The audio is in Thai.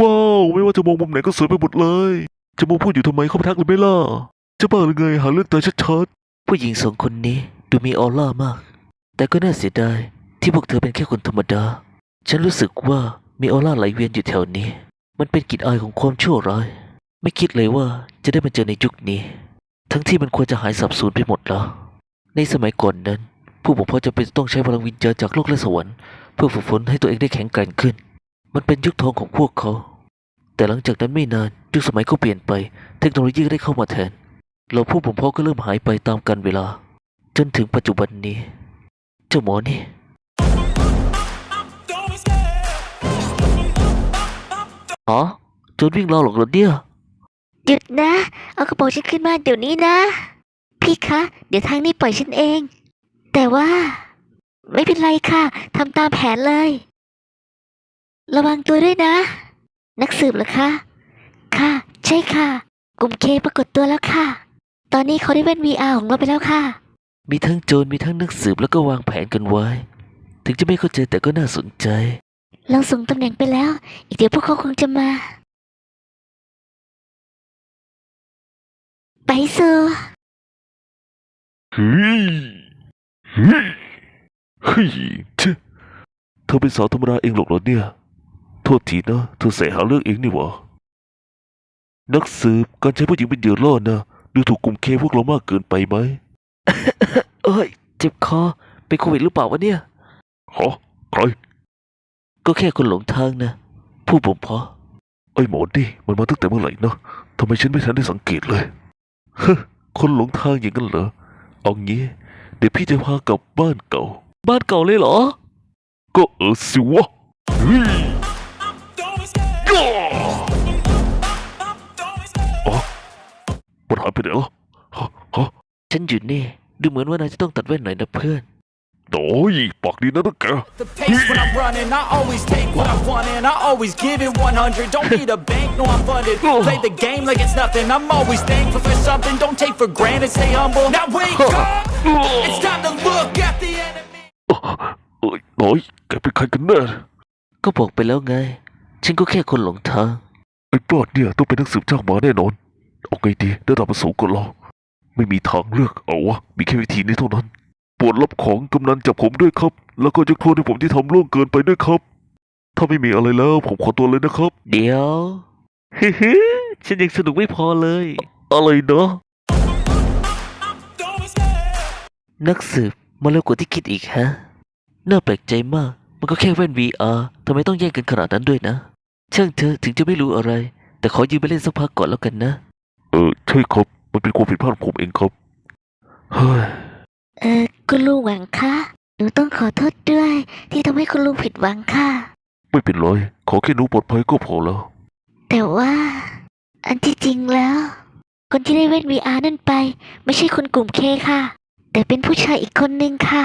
ว้าว ไม่ว่าจะมองมุมไหนก็สวยไปหมดเลย จะมองพูดอยู่ทำไมเข้าไปทักเลยไม่ล่ะ จะบ้าหรือไงหาเรื่องตายชัดผู้หญิงสองคนนี้ดูมีออร่ามาก แต่ก็น่าเสียดายที่พวกเธอเป็นแค่คนธรรมดา ฉันรู้สึกว่ามีออร่าไหลเวียนอยู่แถวนี้ มันเป็นกลิ่นอายของความชั่วร้าย ไม่คิดเลยว่าจะได้มาเจอในยุคนี้ ทั้งที่มันควรจะหายสับสูญไปหมดแล้วในสมัยก่อนนั้น ผู้บ่มเพาะจะเป็นต้องใช้พลังวิญญาณจากโลกและสวรรค์เพื่อฝึกฝนให้ตัวเองได้แข็งแกร่งขึ้น มันเป็นยุคทองของพวกเขา แต่หลังจากนั้นไม่นานยุคสมัยก็เปลี่ยนไป เทคโนโลยีก็ได้เข้ามาแทน เราผู้บ่มเพาะก็เริ่มหายไปตามกาลเวลา จนถึงปัจจุบันนี้ เจ้าหมอนี่ Don't be scared. อ๋อโจนวิ่งรอหรอกเหรอเนี่ย หยุดนะ เอากระโปรงฉันขึ้นมาเดี๋ยวนี้นะ พี่คะ เดี๋ยวทางนี้ปล่อยฉันเอง แต่ว่า ไม่เป็นไรค่ะทำตามแผนเลย ระวังตัวด้วยนะ นักสืบเหรอคะ ค่ะ ใช่ค่ะ กลุ่มเคปรากฏตัวแล้วค่ะ ตอนนี้เขาได้เว้น VR ของเราไปแล้วค่ะ มีทั้งโจรมีทั้งนักสืบแล้วก็วางแผนกันไว้ ถึงจะไม่เข้าใจแต่ก็น่าสนใจ เราส่งตำแหน่งไปแล้ว อีกเดี๋ยวพวกเขาคงจะมา ไปสู่ๆเฮ้ยเฮ้ยเฮ้ยเชะเธอเป็นสาวธรรมดาเองหรอกเหรอเนี่ย โทษทีนะ เธอใส่หาเรื่องเองนี่หวะนักสืบการใช้ผู้หญิงเป็นเหยื่อล่อนะดูถูกกลุ่มเคพวกเรามากเกินไปไหม เอ้ย เจ็บคอ เป็นโควิดหรือเปล่าวะเนี่ยฮะใคร ก็แค่คนหลงทางนะ ผู้บ่มพาะไอ้หมอนี่มันมาตั้งแต่เมื่อไหร่เนาะทำไมฉันไม่ทันได้สังเกตเลย คนหลงทางอย่างนั้นเหรอ เอางี้ เดี๋ยวพี่จะพากลับบ้านเก่า บ้านเก่าเลยเหรอ ก็เออสิวะเฮ้ย Don't be scared. ย่า Don't be scared. อ๋อมันหายไปไหนแล้วฮะฮะ ฉันอยู่นี่ ดูเหมือนว่านายจะต้องตัดแว่นหน่อยนะเพื่อน โอ้ยปากดีนะนะแก The pace when I'm running, I always take what I want and I always give it 100. Don't need a bank, no I'm funded. Play the game like it's nothing. I'm always thankful for something. Don't take for granted, stay humble. Now wake up! It's time to look at the enemy. เอ้ยน้อยแกเป็นใครกันแน่ก็บอกไปแล้วไง ฉันก็แค่คนหลงทาง ไอ้ปอดเนี่ยต้องเป็นนักสืบจ้างหมาแน่นอน เอาไงดีระดับมันสูงกว่าเรา ไม่มีทางเลือกเอาวะมีแค่วิธีนี้เท่านั้นโปวดรับของกำนันจับผมด้วยครับ แล้วก็ยกโทษให้ผมที่ทำล่วงเกินไปด้วยครับ ถ้าไม่มีอะไรแล้วผมขอตัวเลยนะครับ เดี๋ยวฮึฮึฉันยังสนุกไม่พอเลย อะไรนะ Don't be scared. นักสืบมาเร็วกว่าที่คิดอีกฮะ น่าแปลกใจมาก มันก็แค่แว่น VR ทำไมต้องแย่งกันขนาดนั้นด้วยนะ ช่างเธอะถึงจะไม่รู้อะไร แต่ขอยืมไปเล่นสักพักก่อนแล้วกันนะ เออ ใช่ครับ มันเป็นความผิดพลาดของผมเองครับ เฮ้ย เออ คุณลุงหวังคะหนูต้องขอโทษด้วย ที่ทำให้คุณลุงผิดหวังค่ะ ไม่เป็นไร ขอแค่หนูปลอดภัยก็พอแล้ว แต่ว่า อันที่จริงแล้ว คนที่ได้เว้น VR นั่นไป ไม่ใช่คนกลุ่มเคค่ะ แต่เป็นผู้ชายอีกคนนึงค่ะ